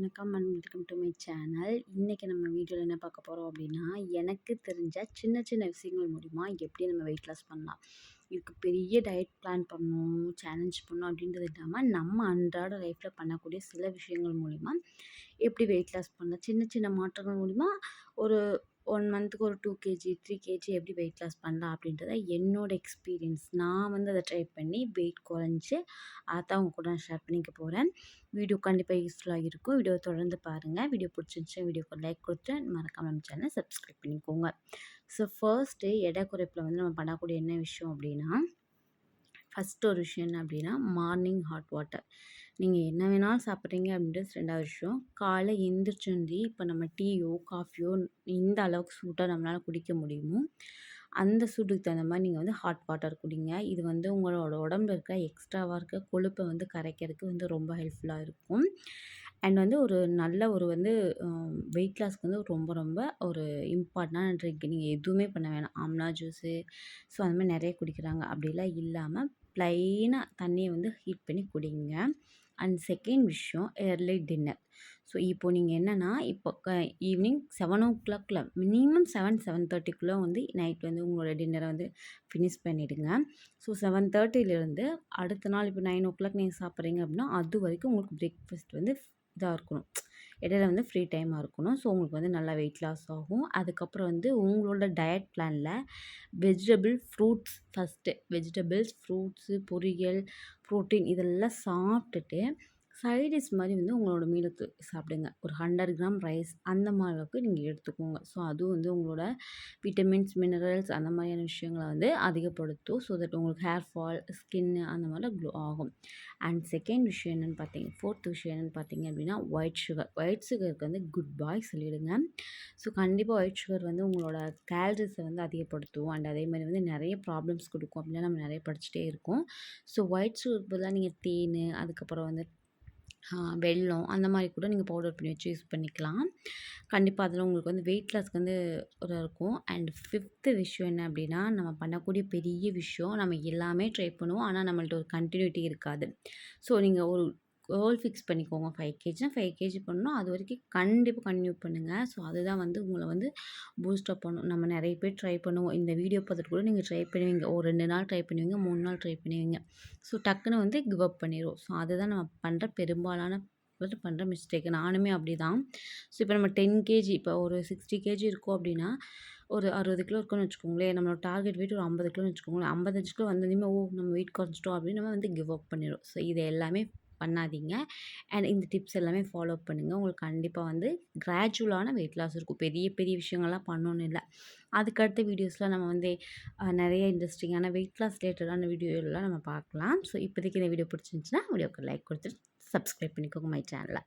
வணக்கம் and welcome to my channel இன்றைக்கி நம்ம வீடியோவில் என்ன பார்க்க போகிறோம் அப்படின்னா எனக்கு தெரிஞ்ச சின்ன சின்ன விஷயங்கள் மூலிமா எப்படி நம்ம வெயிட் லாஸ் பண்ணலாம் இதுக்கு பெரிய டயட் பிளான் பண்ணணும் சேலஞ்ச் பண்ணணும் அப்படின்றது இல்லாமல் நம்ம அன்றாட லைஃப்பில் பண்ணக்கூடிய சில விஷயங்கள் மூலிமா எப்படி வெயிட் லாஸ் பண்ணலாம் சின்ன சின்ன மாற்றங்கள் மூலிமா ஒரு ஒன் மந்த்துக்கு ஒரு டூ கேஜி த்ரீ கேஜி எப்படி வெயிட் லாஸ் பண்ணலாம் அப்படின்றத என்னோடய எக்ஸ்பீரியன்ஸ் நான் வந்து அதை ட்ரை பண்ணி வெயிட் குறைஞ்சி அதை அவங்க கூட நான் ஷேர் பண்ணிக்க போகிறேன் வீடியோ கண்டிப்பாக யூஸ்ஃபுல்லாக இருக்கும். வீடியோ தொடர்ந்து பாருங்கள் வீடியோ பிடிச்சிருந்துச்சு வீடியோக்கு லைக் கொடுத்து மறக்காம நம்ம சேனலை சப்ஸ்கிரைப் பண்ணிக்கோங்க. ஸோ ஃபர்ஸ்ட்டு எடை குறைப்பில் வந்து நம்ம பண்ணக்கூடிய என்ன விஷயம் அப்படின்னா ஃபஸ்ட் ஒரு விஷயம் என்ன அப்படின்னா மார்னிங் ஹாட் வாட்டர். நீங்கள் என்ன வேணாலும் சாப்பிட்றீங்க அப்படின்றது ரெண்டாவது விஷயம். காலை எந்திரிச்சுந்தி இப்போ நம்ம டீயோ காஃபியோ இந்த அளவுக்கு சூட்டாக நம்மளால் குடிக்க முடியுமோ அந்த சூட்டுக்கு தகுந்த மாதிரி நீங்கள் வந்து ஹாட் வாட்டர் குடிங்க. இது வந்து உங்களோட உடம்புல இருக்க எக்ஸ்ட்ராவாக இருக்க கொழுப்பை வந்து கரைக்கிறதுக்கு வந்து ரொம்ப ஹெல்ப்ஃபுல்லாக இருக்கும். அண்ட் வந்து ஒரு நல்ல ஒரு வந்து வெயிட் லாஸ்க்கு வந்து ரொம்ப ரொம்ப ஒரு இம்பார்ட்டண்டான ட்ரிங்க். நீங்கள் எதுவுமே பண்ண வேணாம். ஆம்லா ஜூஸு. ஸோ அந்த மாதிரி நிறைய குடிக்கிறாங்க. அப்படிலாம் இல்லாமல் ப்ளைனாக தண்ணியை வந்து ஹீட் பண்ணி குடிங்க. அண்ட் செகண்ட் விஷயம் ஏர்லி டின்னர் ஸோ இப்போது நீங்கள் என்னென்னா இப்போ க ஈவினிங் செவன் ஓ கிளாக்கில் மினிமம் செவன் செவன் தேர்ட்டிக்குள்ளே வந்து நைட் வந்து உங்களோட டின்னரை வந்து ஃபினிஷ் பண்ணிவிடுங்க ஸோ செவன் தேர்ட்டிலேருந்து அடுத்த நாள் இப்போ நைன் ஓ கிளாக் நீங்கள் சாப்பிட்றீங்க அப்படின்னா அது வரைக்கும் உங்களுக்கு பிரேக்ஃபாஸ்ட் வந்து இதாக இருக்கணும். இடையில வந்து ஃப்ரீ டைமாக இருக்கணும். ஸோ உங்களுக்கு வந்து நல்லா வெயிட் லாஸ் ஆகும். அதுக்கப்புறம் வந்து உங்களோட டயட் பிளானில் vegetable fruits first vegetables fruits பொரியல் ப்ரோட்டீன் இதெல்லாம் சாப்பிட்டுட்டு சைடிஷ் மாதிரி வந்து உங்களோட மீலுக்கு சாப்பிடுங்க. ஒரு ஹண்ட்ரட் கிராம் ரைஸ் அந்த மாதிரி அளவுக்கு நீங்கள் எடுத்துக்கோங்க. ஸோ அதுவும் வந்து உங்களோட விட்டமின்ஸ் மினரல்ஸ் அந்த மாதிரியான விஷயங்களை வந்து அதிகப்படுத்தும். ஸோ தட் உங்களுக்கு ஹேர் ஃபால் ஸ்கின்னு அந்த மாதிரிலாம் க்ளோ ஆகும். அண்ட் செகண்ட் விஷயம் என்னென்னு பார்த்தீங்க ஃபோர்த் விஷயம் என்னென்னு பார்த்தீங்க அப்படின்னா ஒயிட் சுகர் ஒயிட் சுகருக்கு வந்து குட் பாய் சொல்லிவிடுங்க ஸோ கண்டிப்பாக ஒயிட் சுகர் வந்து உங்களோட கேலரிஸை வந்து அதிகப்படுத்தும். அண்ட் அதே மாதிரி வந்து நிறைய ப்ராப்ளம்ஸ் கொடுக்கும் அப்படின்னா நம்ம நிறைய படிச்சுட்டே இருக்கோம். ஸோ ஒயிட் சுகர் பதிலாக நீங்கள் தேன் அதுக்கப்புறம் வந்து வெல்லம் அந்த மாதிரி கூட நீங்கள் பவுடர் பண்ணி வச்சு யூஸ் பண்ணிக்கலாம். கண்டிப்பாக அதில் உங்களுக்கு வந்து வெயிட் லாஸ்க்கு வந்து ஒரு இருக்கும். அண்ட் ஃபிஃப்த்து விஷயம் என்ன அப்படின்னா நம்ம பண்ணக்கூடிய பெரிய விஷயம் நம்ம எல்லாமே ட்ரை பண்ணுவோம். ஆனால் நம்மள்ட்ட ஒரு கண்டினியூட்டி இருக்காது. ஸோ நீங்கள் ஒரு கோல் ஃபிக்ஸ் பண்ணிக்கோங்க. ஃபைவ் கேஜினா ஃபைவ் கேஜி பண்ணணும். அது வரைக்கும் கண்டிப்பாக கன்டினியூ பண்ணுங்கள் ஸோ அதுதான் வந்து உங்களை வந்து பூஸ்டப் பண்ணும். நம்ம நிறைய பேர் ட்ரை பண்ணுவோம். இந்த வீடியோ பார்த்துட்டு கூட நீங்கள் ட்ரை பண்ணுவீங்க. ஒரு ரெண்டு நாள் ட்ரை பண்ணுவீங்க. மூணு நாள் ட்ரை பண்ணுவீங்க. ஸோ டக்குன்னு வந்து கிவ் அப் பண்ணிடுவோம் ஸோ அதுதான் நம்ம பண்ணுற பெரும்பாலான பண்ணுற மிஸ்டேக் நானுமே அப்படி தான் ஸோ இப்போ நம்ம டென் கேஜி இப்போ ஒரு சிக்ஸ்டி கேஜி இருக்கோம் அப்படின்னா ஒரு அறுபது கிலோ இருக்குன்னு வச்சுக்கோங்களேன். நம்மளோட டார்கெட் வெயிட் ஒரு ஐம்பது கிலோன்னு வச்சுக்கோங்களேன். ஐம்பத்தஞ்சு கிலோ வந்ததுமே ஓ நம்ம வெயிட் குறைச்சிட்டோம் அப்படின்னு நம்ம வந்து கிவ் அப் பண்ணிடும் ஸோ இது எல்லாமே பண்ணாதீங்க. அண்ட் இந்த டிப்ஸ் எல்லாமே ஃபாலோ பண்ணுங்கள் உங்களுக்கு கண்டிப்பாக வந்து கிராஜுவலான வெயிட் லாஸ் இருக்கும். பெரிய பெரிய விஷயங்கள்லாம் பண்ணணும்னு இல்லை. அதுக்கடுத்த வீடியோஸில் நம்ம வந்து நிறைய இன்ட்ரெஸ்டிங்கான வெயிட் லாஸ் ரிலேட்டடான வீடியோலாம் நம்ம பார்க்கலாம். ஸோ இப்போதைக்கு இந்த வீடியோ பிடிச்சிருந்துச்சின்னா வீடியோக்கு லைக் கொடுத்துட்டு சப்ஸ்கிரைப் பண்ணிக்கோங்க மை சேனலை.